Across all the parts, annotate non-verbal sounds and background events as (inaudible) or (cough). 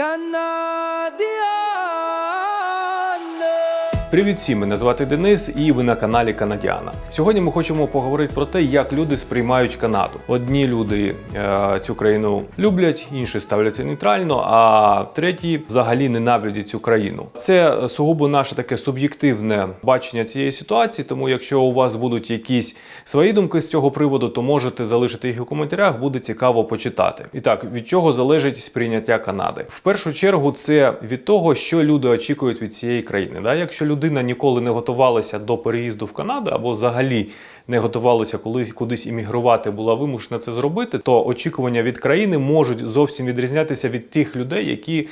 Canadá. Привіт всім, мене звати Денис, і ви на каналі Канадіана. Сьогодні ми хочемо поговорити про те, як люди сприймають Канаду. Одні люди е, цю країну люблять, інші ставляться нейтрально, а треті взагалі ненавидять цю країну. Це сугубо наше таке суб'єктивне бачення цієї ситуації. Тому, якщо у вас будуть якісь свої думки з цього приводу, то можете залишити їх у коментарях. Буде цікаво почитати. І так, від чого залежить сприйняття Канади? В першу чергу, це від того, що люди очікують від цієї країни. Да? Якщо людина ніколи не готувалася до переїзду в Канаду або взагалі не готувалася колись кудись іммігрувати, була вимушена це зробити, то очікування від країни можуть зовсім відрізнятися від тих людей, які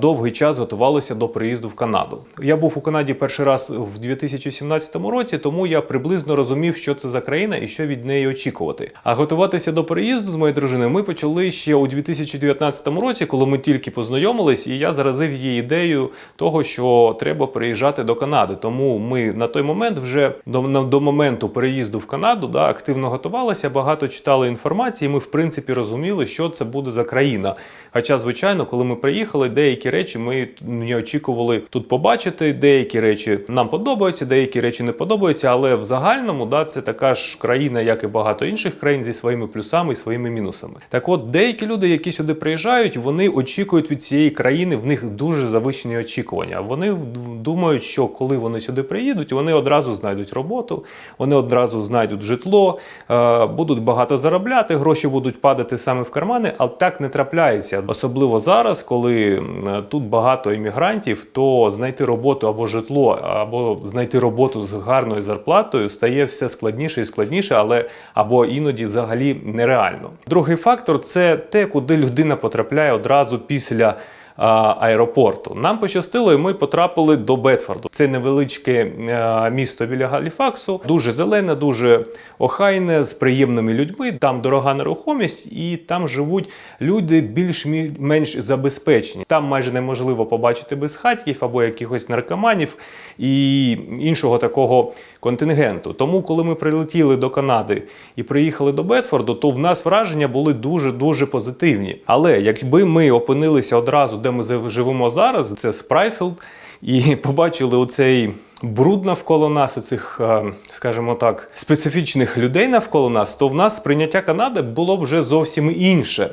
довгий час готувалися до переїзду в Канаду. Я був у Канаді перший раз в 2017 році, тому я приблизно розумів, що це за країна і що від неї очікувати. А готуватися до переїзду з моєю дружиною ми почали ще у 2019 році, коли ми тільки познайомились, і я заразив її ідею того, що треба переїжджати до Канади. Тому ми на той момент вже до, до моменту переїзду в Канаду да, активно готувалися, багато читали інформації. Ми в принципі розуміли, що це буде за країна. Хоча, звичайно, коли ми приїхали, деякі речі ми не очікували тут побачити. Деякі речі нам подобаються, деякі речі не подобаються. Але в загальному да, це така ж країна, як і багато інших країн, зі своїми плюсами і своїми мінусами. Так от, деякі люди, які сюди приїжджають, вони очікують від цієї країни, в них дуже завищені очікування. Вони думають, що коли вони сюди приїдуть, вони одразу знайдуть роботу, вони одразу знайдуть житло, е, будуть багато заробляти, гроші будуть падати саме в кармани, але так не трапляється. Особливо зараз, коли тут багато іммігрантів, то знайти роботу або житло, або знайти роботу з гарною зарплатою стає все складніше і складніше, але або іноді взагалі нереально. Другий фактор це те, куди людина потрапляє одразу після. Аеропорту нам пощастило, і ми потрапили до Бетфорду. Це невеличке е, місто біля Галіфаксу, дуже зелене, дуже охайне, з приємними людьми. Там дорога нерухомість, і там живуть люди більш-менш забезпечені. Там майже неможливо побачити безхатьків або якихось наркоманів і іншого такого контингенту. Тому, коли ми прилетіли до Канади і приїхали до Бетфорду, то в нас враження були дуже дуже позитивні. Але якби ми опинилися одразу, де ми живемо зараз, це Спрайфілд, і (laughs) побачили оцей бруд навколо нас, оцих, е, скажімо так, специфічних людей навколо нас, то в нас сприйняття Канади було вже зовсім інше.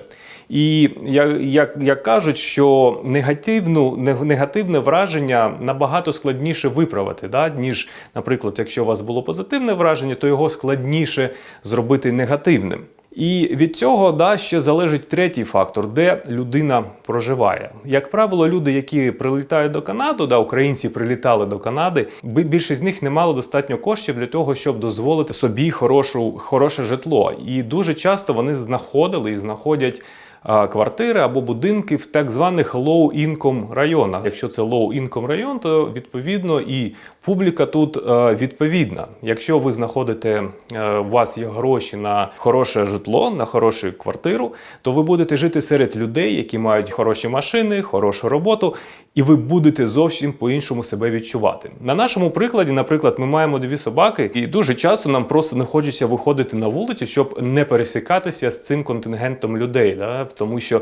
І як, як, як кажуть, що негативну, негативне враження набагато складніше виправити, да, ніж, наприклад, якщо у вас було позитивне враження, то його складніше зробити негативним. І від цього да, ще залежить третій фактор, де людина проживає. Як правило, люди, які прилітають до Канади, да, українці прилітали до Канади, більшість з них не мало достатньо коштів для того, щоб дозволити собі хорошу, хороше житло. І дуже часто вони знаходили і знаходять квартири або будинки в так званих low-income районах. Якщо це low-income район, то відповідно і публіка тут е, відповідна. Якщо ви знаходите, е, у вас є гроші на хороше житло, на хорошу квартиру, то ви будете жити серед людей, які мають хороші машини, хорошу роботу, і ви будете зовсім по-іншому себе відчувати. На нашому прикладі, наприклад, ми маємо дві собаки, і дуже часто нам просто не хочеться виходити на вулицю, щоб не пересікатися з цим контингентом людей. Да? Тому що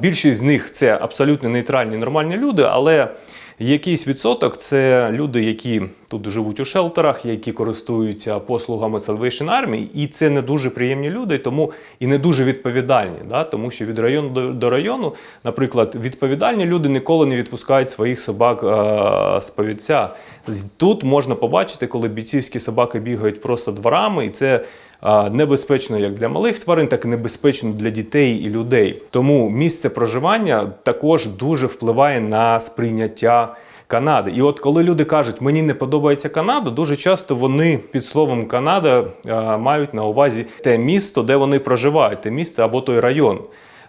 більшість з них це абсолютно нейтральні, нормальні люди, але якийсь відсоток це люди, які тут живуть у шелтерах, які користуються послугами Salvation Army, і це не дуже приємні люди, тому і не дуже відповідальні. Да? Тому що від району до, до району, наприклад, відповідальні люди ніколи не відпускають своїх собак е, з повідця. Тут можна побачити, коли бійцівські собаки бігають просто дворами, і це небезпечно як для малих тварин, так і небезпечно для дітей і людей. Тому місце проживання також дуже впливає на сприйняття. Канади, і от коли люди кажуть, мені не подобається Канада, дуже часто вони під словом Канада мають на увазі те місто, де вони проживають, те місце або той район.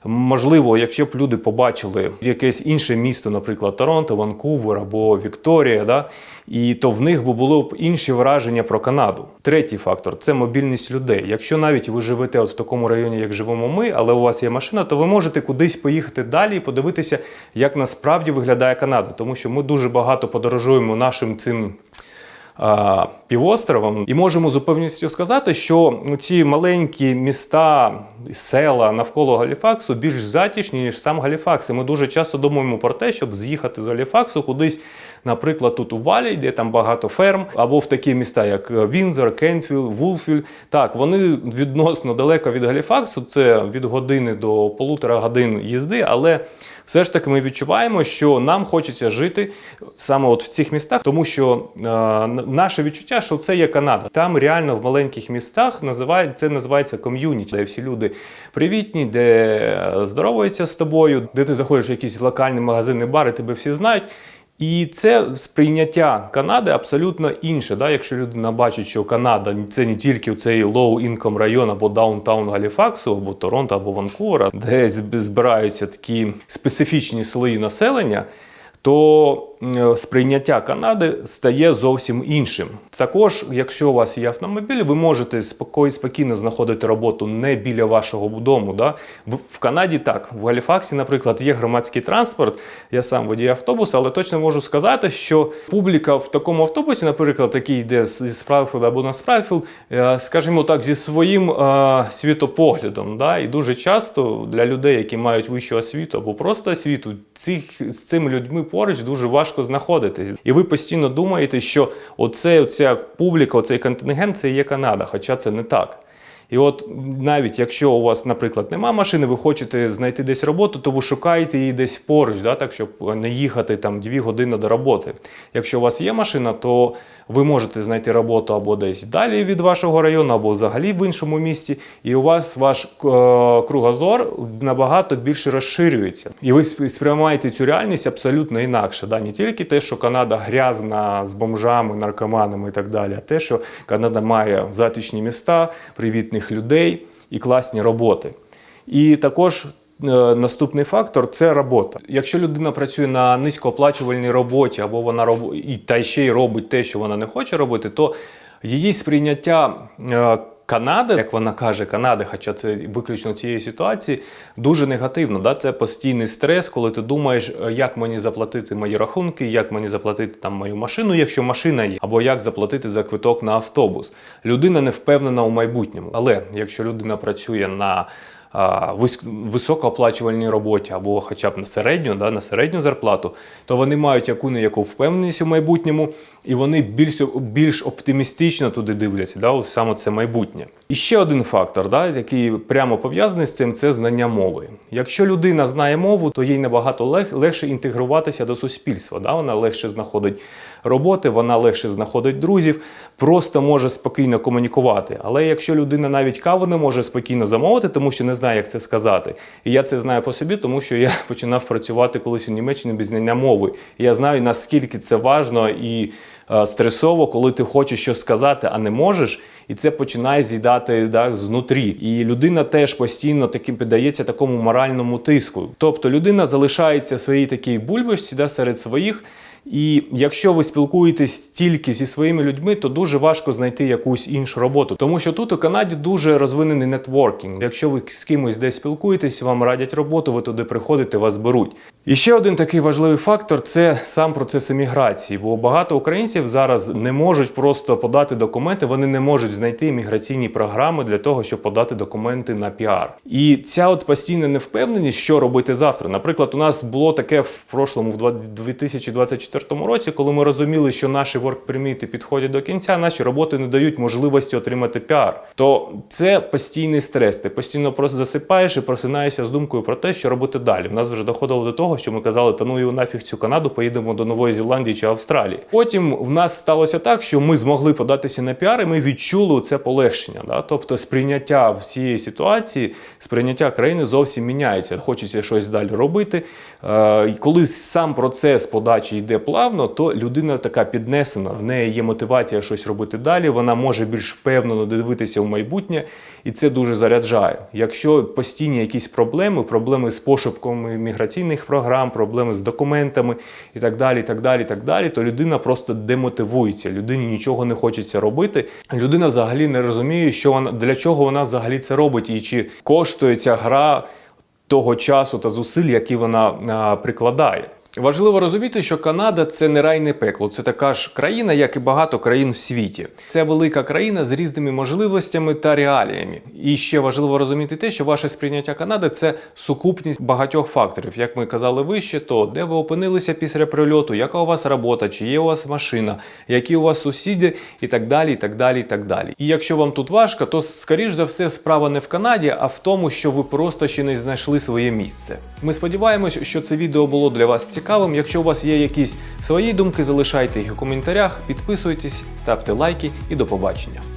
Можливо, якщо б люди побачили якесь інше місто, наприклад, Торонто, Ванкувер або Вікторія, да, і то в них було б інші враження про Канаду. Третій фактор це мобільність людей. Якщо навіть ви живете от в такому районі, як живемо ми, але у вас є машина, то ви можете кудись поїхати далі і подивитися, як насправді виглядає Канада, тому що ми дуже багато подорожуємо нашим цим півостровом, і можемо з упевненістю сказати, що ці маленькі міста, села навколо Галіфаксу більш затішні, ніж сам Галіфакс. І ми дуже часто думаємо про те, щоб з'їхати з Галіфаксу кудись, наприклад, тут у Валі, де там багато ферм, або в такі міста, як Вінзор, Кентвіл, Вулфіль. Так, вони відносно далеко від Галіфаксу, це від години до полутора годин їзди, але все ж таки ми відчуваємо, що нам хочеться жити саме от в цих містах, тому що е, наше відчуття, що це є Канада. Там реально в маленьких містах називають це називається ком'юніті, де всі люди привітні, де е, здороваються з тобою, де ти заходиш в якісь локальні магазини, бари, тебе всі знають. І це сприйняття Канади абсолютно інше. Да? Якщо людина бачить, що Канада це не тільки цей low-income район або даунтаун Галіфаксу, або Торонто, або Ванкувера, де збираються такі специфічні слої населення, то сприйняття Канади стає зовсім іншим. Також, якщо у вас є автомобіль, ви можете спокій, спокійно знаходити роботу не біля вашого дому. Да? В, Канаді так, в Галіфаксі, наприклад, є громадський транспорт. Я сам водій автобуса, але точно можу сказати, що публіка в такому автобусі, наприклад, який йде зі Спрайтфілда або на Спрайтфілд, е, скажімо так, зі своїм е, світопоглядом. Да? І дуже часто для людей, які мають вищу освіту або просто освіту, цих, з цими людьми поруч дуже важко знаходитись. І ви постійно думаєте, що оце, оця публіка, оцей контингент це є Канада, хоча це не так. І от навіть якщо у вас, наприклад, нема машини, ви хочете знайти десь роботу, то ви шукаєте її десь поруч, да, так щоб не їхати там дві години до роботи. Якщо у вас є машина, то ви можете знайти роботу або десь далі від вашого району, або взагалі в іншому місті, і у вас ваш е, кругозор набагато більше розширюється. І ви сприймаєте цю реальність абсолютно інакше. Да? Не тільки те, що Канада грязна з бомжами, наркоманами і так далі, а те, що Канада має затишні міста, привітних людей і класні роботи. І також наступний фактор це робота. Якщо людина працює на низькооплачувальній роботі, або вона роб... і та ще й робить те, що вона не хоче робити, то її сприйняття. е, Канади, як вона каже, Канади, хоча це виключно цієї ситуації, дуже негативно. Да? Це постійний стрес, коли ти думаєш, е, як мені заплатити мої рахунки, як мені заплатити там мою машину, якщо машина є, або як заплатити за квиток на автобус. Людина не впевнена у майбутньому. Але якщо людина працює на високооплачувальній роботі або хоча б на середню, да, на середню зарплату, то вони мають яку не яку впевненість у майбутньому, і вони більш, більш оптимістично туди дивляться, да, саме це майбутнє. І ще один фактор, да, який прямо пов'язаний з цим, це знання мови. Якщо людина знає мову, то їй набагато лег, легше інтегруватися до суспільства. Да? Вона легше знаходить роботи, вона легше знаходить друзів, просто може спокійно комунікувати. Але якщо людина навіть каву не може спокійно замовити, тому що не знає, як це сказати. І я це знаю по собі, тому що я (laughs) починав працювати колись у Німеччині без знання мови. І я знаю, наскільки це важно і стресово, коли ти хочеш щось сказати, а не можеш. І це починає з'їдати да, знутрі. І людина теж постійно таким піддається такому моральному тиску. Тобто людина залишається в своїй такій бульбашці да, серед своїх. І якщо ви спілкуєтесь тільки зі своїми людьми, то дуже важко знайти якусь іншу роботу. Тому що тут у Канаді дуже розвинений нетворкінг. Якщо ви з кимось десь спілкуєтесь, вам радять роботу, ви туди приходите, вас беруть. І ще один такий важливий фактор це сам процес еміграції. Бо багато українців зараз не можуть просто подати документи, вони не можуть знайти імміграційні програми для того, щоб подати документи на піар. І ця от постійна невпевненість, що робити завтра. Наприклад, у нас було таке в прошлому, в 2024 році, коли ми розуміли, що наші ворк-приміти підходять до кінця, наші роботи не дають можливості отримати піар. То це постійний стрес. Ти постійно просто засипаєш і просинаєшся з думкою про те, що робити далі. В нас вже доходило до того, що ми казали, та ну і нафіг цю Канаду, поїдемо до Нової Зеландії чи Австралії. Потім в нас сталося так, що ми змогли податися на піар, і ми відчули це полегшення. Да? Тобто сприйняття всієї ситуації, сприйняття країни зовсім міняється. Хочеться щось далі робити. Е, коли сам процес подачі йде плавно, то людина така піднесена, в неї є мотивація щось робити далі. Вона може більш впевнено дивитися в майбутнє, і це дуже заряджає. Якщо постійні якісь проблеми, проблеми з пошуком міграційних програм, проблеми з документами і так далі, і так далі, і так далі, то людина просто демотивується. Людині нічого не хочеться робити. Людина взагалі не розуміє, що вона для чого вона взагалі це робить, і чи коштує ця гра того часу та зусиль, які вона прикладає. Важливо розуміти, що Канада це не рай, не пекло. Це така ж країна, як і багато країн в світі. Це велика країна з різними можливостями та реаліями. І ще важливо розуміти те, що ваше сприйняття Канади це сукупність багатьох факторів. Як ми казали вище, то де ви опинилися після прильоту, яка у вас робота, чи є у вас машина, які у вас сусіди, і так далі. І так далі, і так далі. І якщо вам тут важко, то скоріш за все справа не в Канаді, а в тому, що ви просто ще не знайшли своє місце. Ми сподіваємось, що це відео було для вас цікавим. Якщо у вас є якісь свої думки, залишайте їх у коментарях, підписуйтесь, ставте лайки і до побачення.